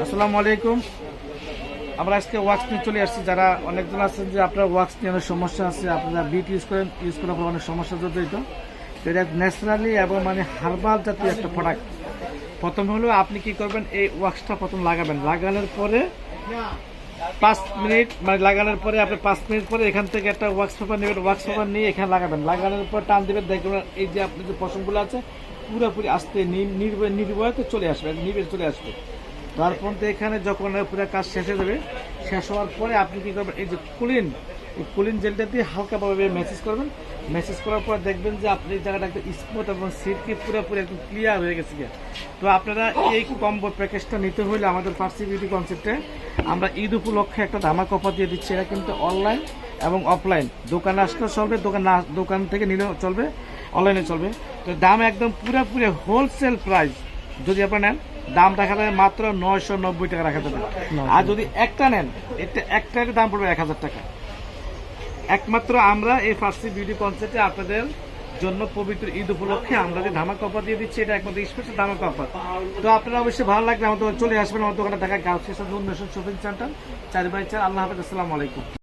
আসসালামু আলাইকুম। আমরা আজকে ওয়াক্স নিয়ে চলে আসছি। যারা অনেকজন আছেন যে আপনার ওয়াক্স নিয়ে অনেক সমস্যা আছে, আপনারা বিট ইউজ করেন ইউজ করার পর অনেক সমস্যা জড়িত তো এটা ন্যাচারালি এবং মানে হার্বাল জাতীয় একটা প্রোডাক্ট প্রথম হলো আপনি কি করবেন, এই ওয়াক্সটা প্রথম লাগাবেন। লাগানোর পরে পাঁচ মিনিট মানে লাগানোর পরে আপনি পাঁচ মিনিট পরে এখান থেকে একটা ওয়াক্স পেপার নেবেন ওয়াক্স পেপার নিয়ে এখানে লাগাবেন। লাগানোর পর টান দিবেন, দেখবেন এই যে আপনি যে পশমগুলো আছে, পুরোপুরি আস্তে নির্ভয় নির্ভয়তে চলে আসবে নির্ভয় চলে আসবে। তারপর তো এখানে যখন পুরো কাজ শেষ হয়ে যাবে, শেষ হওয়ার পরে আপনি কি করবেন? এই যে কুলিন, এই কুলিন জেলটা দিয়ে হালকাভাবে মেসেজ করবেন। মেসেজ করার পর দেখবেন যে আপনি এই জায়গাটা একদম স্মুথ এবং সিল্কি পুরোপুরি একদম ক্লিয়ার হয়ে গেছে। তো আপনারা এই কম্বো প্যাকেজটা নিতে হলে আমাদের ফার্সি বিউটি কনসেপ্টে আমরা ঈদ উপলক্ষে একটা ধামাক অফার দিয়ে দিচ্ছি। এটা কিন্তু অনলাইন এবং অফলাইন দোকানে আসলেও চলবে, দোকান না দোকান থেকে নিলেও চলবে অনলাইনে চলবে। তো দাম একদম পুরোপুরি হোলসেল প্রাইস যদি আপনারা নেন দাম রাখা যাবে মাত্র নয়শো নব্বই টাকা রাখা যাবে। আর যদি একটা নেন একটা একটার দাম পড়বে এক হাজার টাকা। একমাত্র আমরা এই ফার্সি বিউটি কনসেপ্টে আপনাদের জন্য পবিত্র ঈদ উপলক্ষে আমরা যে ধামাক অফার দিয়ে দিচ্ছি এটা একমাত্র স্পেশাল ধামাক অফার তো আপনারা অবশ্যই ভালো লাগবে আমাদের চলে আসবেন। আমাদের দোকানে দেখা গার্লস স্টেশন শপিং সেন্টার চার বাই চার। আল্লাহ হাফেজ আসসালামু আলাইকুম।